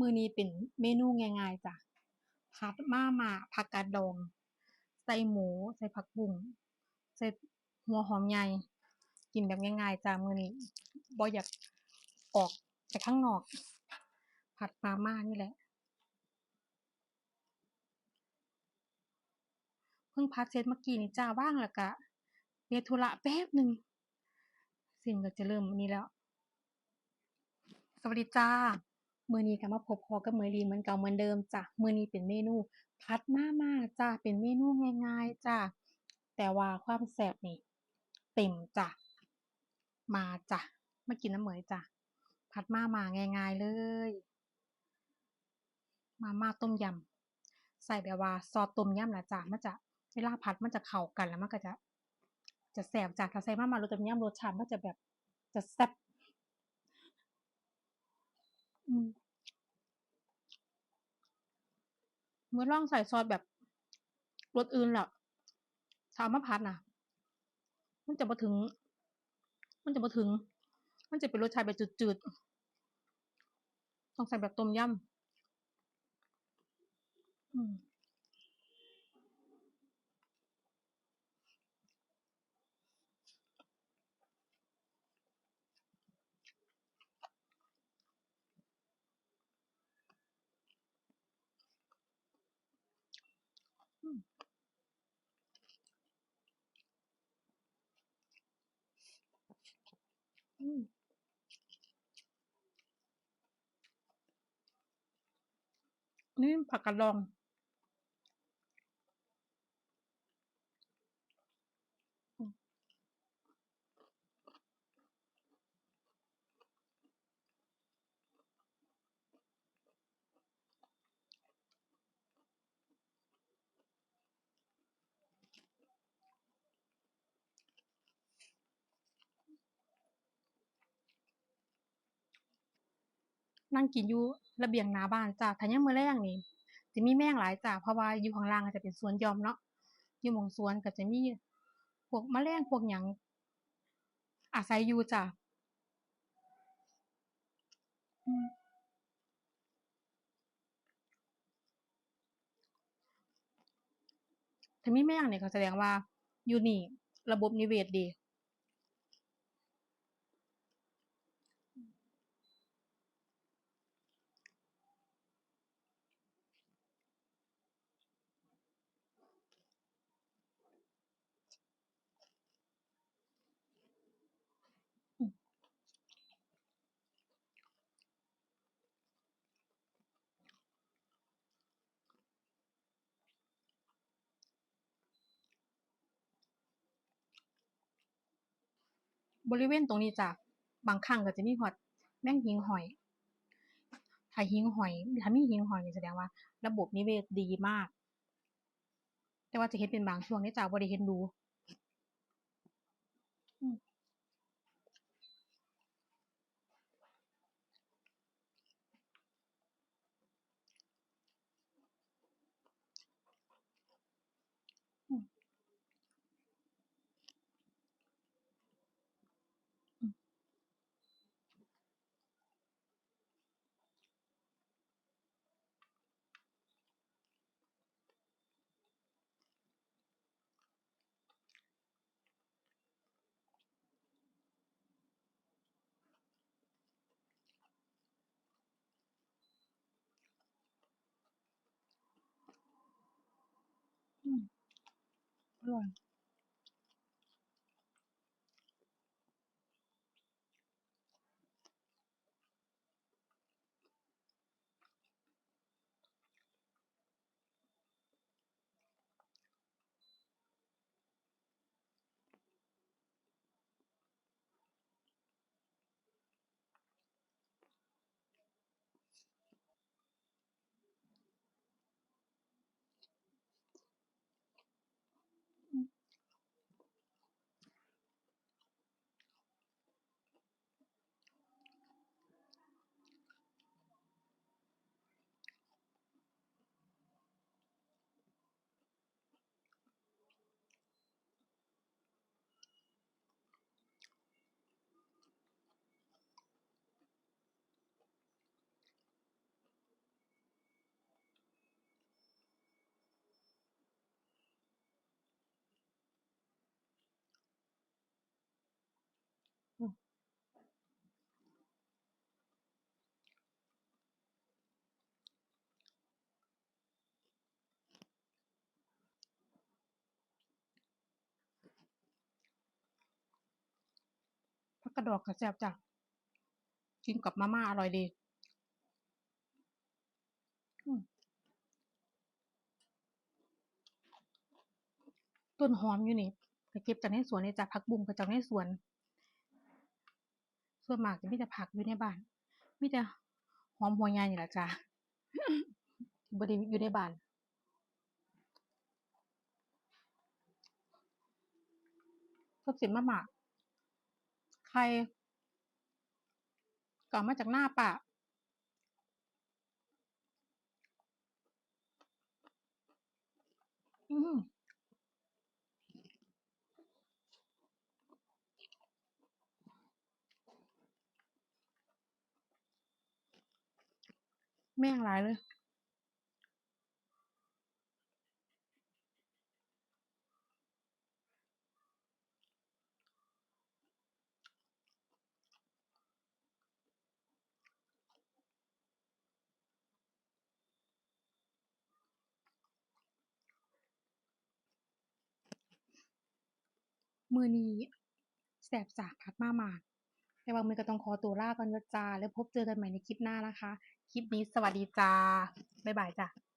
มื้อนี้เป็นเมนูง่ายๆจ้ะผัดมาม่าผักกาดดองใส่หมู ใส่ผักบุ้งใส่หัวหอมใหญ่กินแบบง่ายๆจ้ะมื้อนี้บ่อยากออกไปข้างนอก ผัดมาม่านี่แหละ เพิ่งผัดเสร็จเมื่อกี้นี่จ้าวางแล้วก็ไปเฮ็ดธุระแป๊บหนึ่งเส้นก็จะเริ่มนี่แล้ว สวัสดีจ้า มื้อนี้ก็มาพบพอกับเหมยลีเหมือนเก่าเหมือนเดิมจ้ะมื้อนี้เป็นเมนูผัดมามาจ้าเป็นเมนูง่ายๆจ้าแต่ว่าความแซ่บนี่เต็มจ้ะมาจ้ะมากินน้ำเหมยจ้ะผัดมามาง่ายๆเลย มาม่าต้มยำใส่แบบว่าซอสต้มยำนะจ้ะมันจะเวลาผัดมันจะเข้ากันแล้วมันก็จะ จะแซ่บจ้ะถ้าใส่มาม่ารสต้มยำรสชาติมันจะแบบจะแซ่บ เมือลองใส่ซอสแบบรสอื่นแล้วถ้ามามาผัดน่ะมันจะมาถึง มันจะมาถึง มันจะเป็นรสชาติแบบจืดๆ ต้องใส่แบบต้มยำอืม อืมนี่ผักกระดอง นั่งกินอยู่ระเบียงหน้าบ้านจ้ะถ้ายามมื้อแลงนี่สิมีแมงหลายจ้ะเพราะว่าอยู่ข้างล่างก็จะเป็นสวนยอมเนาะอยู่หมองสวนก็จะมีพวกแมลงพวกหยังอาศัยอยู่จ้ะอืมถ้ามีแมงนี่ก็แสดงว่าอยู่นี่ระบบนิเวศดี บริเวณตรงนี้จ้ะบางครั้งก็จะมีหอดแมงหิงหอย ถ้าหิงหอยถ้ามีหิงหอยนี่แสดงว่า ระบบนิเวศดีมาก แต่ว่าจะเห็นเป็นบางช่วงนี่จ้ะบริเห็นดู อืมอร่อย ระดอกก็แซบจ้ะกินกับมาม่าอร่อยดีต้นหอมอยู่นี่ก็เก็บจากในสวนเลยจ้ะผักบุ้งก็จากในสวน ส่วนมากจะมีแต่ผักอยู่ในบ้านมีแต่หอมหัวใหญ่นี่ล่ะจ้ะบด้อยู่ในบ้านกับส้นมาม่า ไข่ก็เอมาจากหนาป้าอืมแม่งหลายเลย มือนี้แสบจากผัดมาม่าแต่วางมือก็ต้องขอตัวลาก่อนจ้าแล้วพบเจอกันใหม่ในคลิปหน้านะคะ คลิปนี้สวัสดีจ้า บ๊ายบายจ้ะ